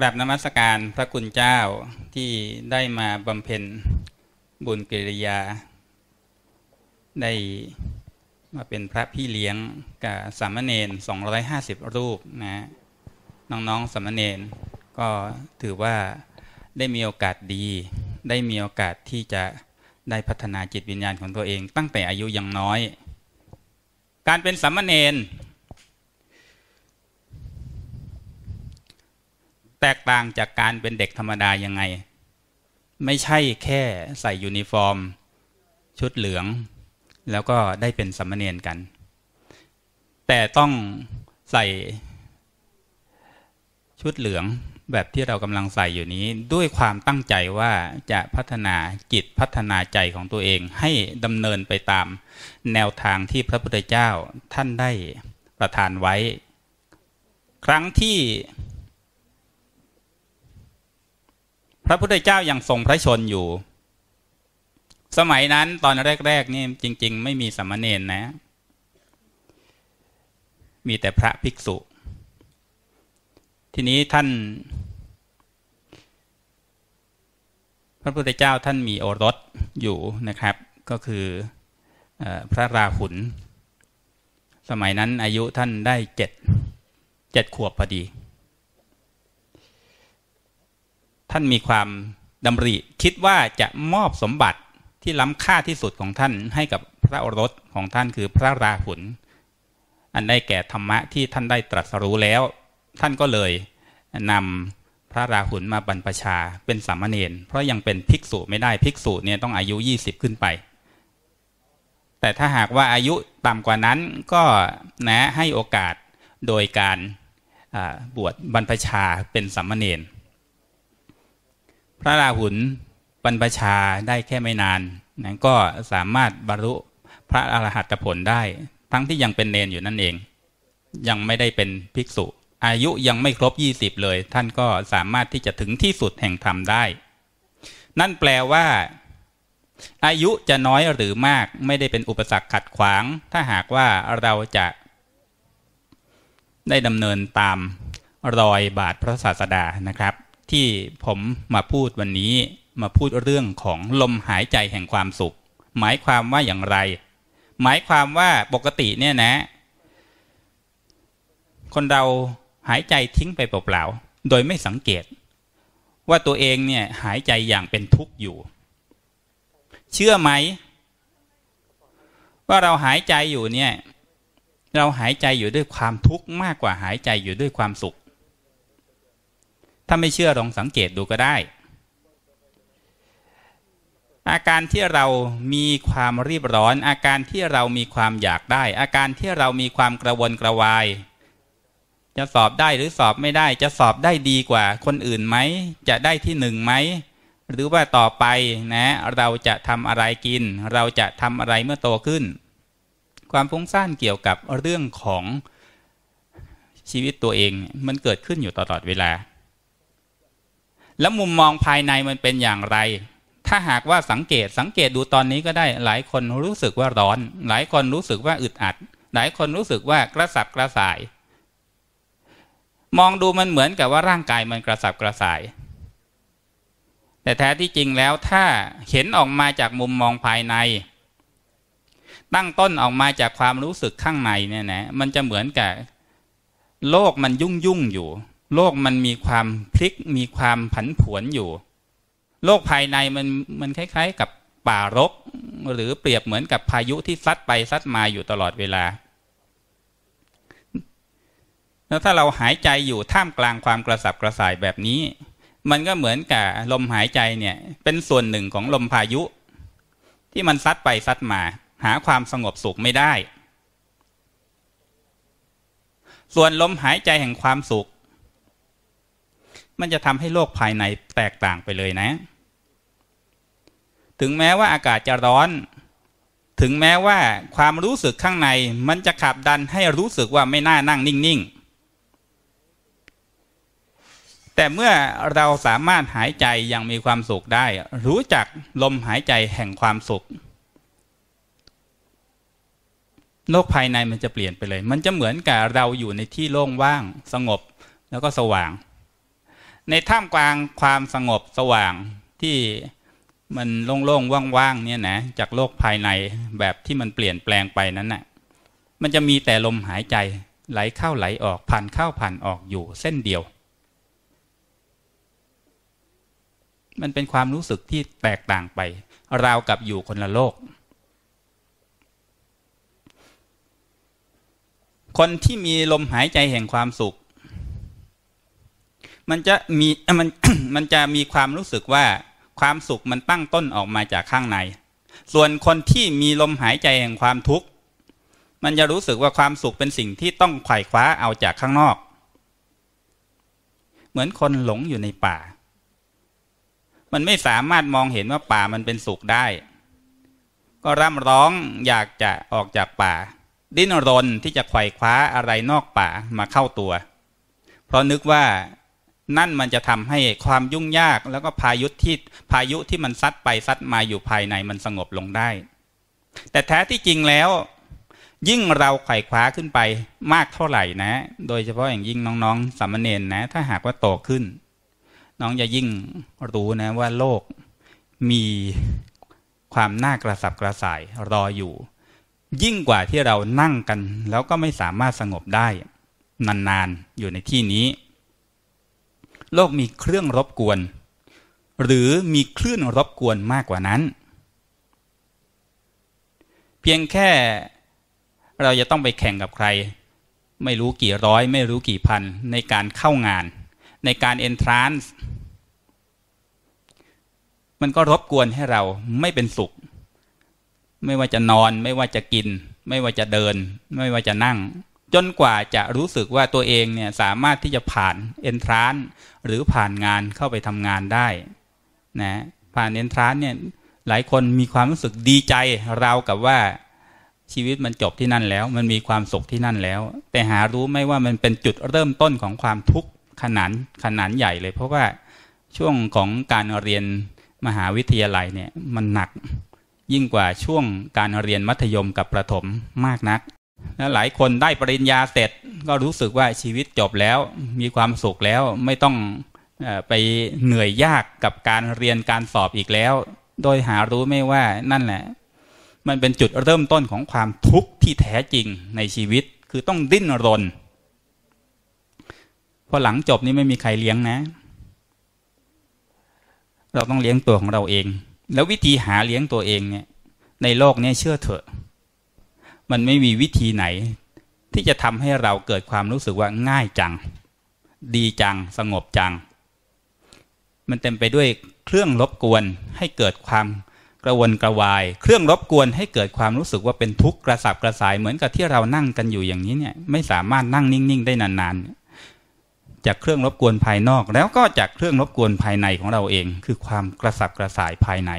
กราบนมัสการพระคุณเจ้าที่ได้มาบำเพ็ญบุญกิริยา ได้มาเป็นพระพี่เลี้ยงกับสามเณร250 รูปนะน้องๆสามเณรก็ถือว่าได้มีโอกาสดี ได้มีโอกาสที่จะได้พัฒนาจิตวิญญาณของตัวเอง ตั้งแต่อายุยังน้อย การเป็นสามเณร แตกต่างจากการเป็นเด็กธรรมดายังไง ไม่ใช่แค่ใส่ยูนิฟอร์ม ชุดเหลือง แล้วก็ได้เป็นสัมมเนนกัน แต่ต้องใส่ชุดเหลืองแบบที่เรากำลังใส่อยู่นี้ด้วยความตั้งใจว่าจะพัฒนาจิตพัฒนาใจของตัวเองให้ดำเนินไปตามแนวทางที่พระพุทธเจ้าท่านได้ประทานไว้ ครั้งที่ พระพุทธเจ้ายัางทรงพระชนอยู่ สมัยนั้นตอนแรกๆนี่จริง ๆ ไม่มีสมณเณรนะ มีแต่พระภิกษุ ทีนี้ท่าน พระพุทธเจ้าท่านมีโอรสอยู่นะครับ ก็คืออพระราหุลสมัยนั้นอายุท่านได้เจ็ดเจ็ดขวบพอดี ท่านมีความดำริ คิดว่าจะมอบสมบัติที่ล้ำค่าที่สุดของท่านให้กับพระโอรสของท่านคือพระราหุลอันได้แก่ธรรมะที่ท่านได้ตรัสรู้แล้ว ท่านก็เลยนำพระราหุลมาบรรพชาเป็นสามเณรเพราะยังเป็นภิกษุไม่ได้ภิกษุเนี่ยต้องอายุ 20 ขึ้นไป แต่ถ้าหากว่าอายุต่ำกว่านั้นก็นะให้โอกาสโดยการบวชบรรพชาเป็นสามเณร พระราหุลบรรพชาได้แค่ไม่นานนะก็สามารถบรรลุพระอรหัตผลได้ ทั้งที่ยังเป็นเนนอยู่นั่นเอง ยังไม่ได้เป็นภิกษุ อายุยังไม่ครบ 20 เลย ท่านก็สามารถที่จะถึงที่สุดแห่งธรรมได้ นั่นแปลว่า อายุจะน้อยหรือมากไม่ได้เป็นอุปสรรคขัดขวาง ถ้าหากว่าเราจะ ได้ดำเนินตามรอยบาทพระศาสดานะครับ ที่ผมมาพูดวันนี้มาพูดเรื่องของลมหายใจแห่งความสุข หมายความว่าอย่างไร หมายความว่าปกติเนี่ยนะ คนเราหายใจทิ้งไปเปล่าๆโดยไม่สังเกต ว่าตัวเองเนี่ยหายใจอย่างเป็นทุกข์อยู่ เชื่อไหม ว่าเราหายใจอยู่เนี่ย เราหายใจอยู่ด้วยความทุกข์มากกว่าหายใจอยู่ด้วยความสุข ถ้าไม่เชื่อลองสังเกตดูก็ได้ อาการที่เรามีความรีบร้อน อาการที่เรามีความอยากได้ อาการที่เรามีความกระวนกระวาย จะสอบได้หรือสอบไม่ได้ จะสอบได้ดีกว่าคนอื่นไหม จะได้ที่หนึ่งไหมหรือว่าต่อไปนะเราจะทำอะไรกิน เราจะทำอะไรเมื่อโตขึ้น ความฟุ้งซ่านเกี่ยวกับเรื่องของชีวิตตัวเอง มันเกิดขึ้นอยู่ตลอดเวลา แล้วมุมมองภายในมันเป็นอย่างไร ถ้าหากว่าสังเกตสังเกตดูตอนนี้ก็ได้หลายคนรู้สึกว่าร้อน หลายคนรู้สึกว่าอึดอัด หลายคนรู้สึกว่ากระสับกระส่าย มองดูมันเหมือนกับว่าร่างกายมันกระสับกระส่าย แต่แท้ที่จริงแล้วถ้าเห็นออกมาจากมุมมองภายใน ตั้งต้นออกมาจากความรู้สึกข้างในเนี่ยนะมันจะเหมือนกับโลกมันยุ่งยุ่งอยู่ โลกมันมีความพลิกมีความผันผวนอยู่ โลกภายในมันมันคล้าย ๆ กับป่ารก หรือเปรียบเหมือนกับพายุที่ซัดไปซัดมาอยู่ตลอดเวลา แล้วถ้าเราหายใจอยู่ท่ามกลางความกระสับกระส่ายแบบนี้ มันก็เหมือนกับลมหายใจเนี่ยเป็นส่วนหนึ่งของลมพายุ ที่มันซัดไปซัดมา หาความสงบสุขไม่ได้ ส่วนลมหายใจแห่งความสุข มันจะทำให้โลกภายในแตกต่างไปเลยนะ ถึงแม้ว่าอากาศจะร้อน ถึงแม้ว่าความรู้สึกข้างในมันจะขับดันให้รู้สึกว่าไม่น่านั่งนิ่ง ๆ แต่เมื่อเราสามารถหายใจอย่างมีความสุขได้ รู้จักลมหายใจแห่งความสุขโลกภายในมันจะเปลี่ยนไปเลย มันจะเหมือนกับเราอยู่ในที่โล่งว่าง สงบแล้วก็สว่าง ในท่ามกลางความสงบสว่างที่มันโล่งๆว่างๆเนี่ยนะจากโลกภายในแบบที่มันเปลี่ยนแปลงไปนั้นน่ะมันจะมีแต่ลมหายใจไหลเข้าไหลออกผ่านเข้าผ่านออกอยู่เส้นเดียว มันเป็นความรู้สึกที่แตกต่างไป ราวกับอยู่คนละโลก คนที่มีลมหายใจแห่งความสุข มันจะมีมันมันจะมีความรู้สึกว่าความสุขมันตั้งต้นออกมาจากข้างใน ส่วนคนที่มีลมหายใจแห่งความทุกข์มันจะรู้สึกว่าความสุขเป็นสิ่งที่ต้องไขว่คว้าเอาจากข้างนอก เหมือนคนหลงอยู่ในป่า มันไม่สามารถมองเห็นว่าป่ามันเป็นสุขได้ ก็ร่ำร้องอยากจะออกจากป่า ดิ้นรนที่จะไขว่คว้าอะไรนอกป่ามาเข้าตัว เพราะนึกว่า นั่นมันจะทำให้ความยุ่งยากแล้วก็พายุที่พายุที่มันซัดไปซัดมาอยู่ภายในมันสงบลงได้ แต่แท้ที่จริงแล้ว ยิ่งเราไขว่คว้าขึ้นไปมากเท่าไหร่นะ โดยเฉพาะอย่างยิ่งน้องๆสามเณรนะ ถ้าหากว่าโตขึ้น น้องจะยิ่งรู้นะว่าโลกมีความน่ากระสับกระส่ายรออยู่ ยิ่งกว่าที่เรานั่งกัน แล้วก็ไม่สามารถสงบได้ นานๆอยู่ในที่นี้ โลกมีเครื่องรบกวน หรือมีคลื่นรบกวนมากกว่านั้น เพียงแค่เราจะต้องไปแข่งกับใคร ไม่รู้กี่ร้อย ไม่รู้กี่พัน ในการเข้างาน ในการเอนทรานซ์มันก็รบกวนให้เราไม่เป็นสุข ไม่ว่าจะนอน ไม่ว่าจะกิน ไม่ว่าจะเดิน ไม่ว่าจะนั่ง จนกว่าจะรู้สึกว่าตัวเองเนี่ยสามารถที่จะผ่านเอนทรานซ์หรือผ่านงานเข้าไปทำงานได้นะผ่านเอนทรานเนี่ยหลายคนมีความรู้สึกดีใจราวกับว่าชีวิตมันจบที่นั่นแล้ว มันมีความสุขที่นั่นแล้ว แต่หารู้ไหมว่ามันเป็นจุดเริ่มต้นของความทุกข์ขนาดขนาดใหญ่เลย เพราะว่าช่วงของการเรียนมหาวิทยาลัยเนี่ยมันหนักยิ่งกว่าช่วงการเรียนมัธยมกับประถมมากนัก และหลายคนได้ปริญญาเสร็จ ก็รู้สึกว่าชีวิตจบแล้วมีความสุขแล้วไม่ต้องไปเหนื่อยยากกับการเรียนการสอบอีกแล้ว โดยหารู้ไม่ว่านั่นแหละ มันเป็นจุดเริ่มต้นของความทุกข์ที่แท้จริงในชีวิตคือต้องดิ้นรนพอหลังจบนี่ไม่มีใครเลี้ยงนะ เราต้องเลี้ยงตัวของเราเอง แล้ววิธีหาเลี้ยงตัวเองเนี่ย ในโลกนี้เชื่อเถอะ มันไม่มีวิธีไหน ที่จะทำให้เราเกิดความรู้สึกว่าง่ายจัง ดีจัง สงบจัง มันเต็มไปด้วยเครื่องรบกวนให้เกิดความกระวนกระวาย เครื่องรบกวนให้เกิดความรู้สึกว่าเป็นทุกข์กระสับกระส่ายเหมือนกับที่เรานั่งกันอยู่อย่างนี้เนี่ยไม่สามารถนั่งนิ่ง ๆ ได้นานๆ จากเครื่องรบกวนภายนอก แล้วก็จากเครื่องรบกวนภายในของเราเอง คือความกระสับกระส่ายภายใน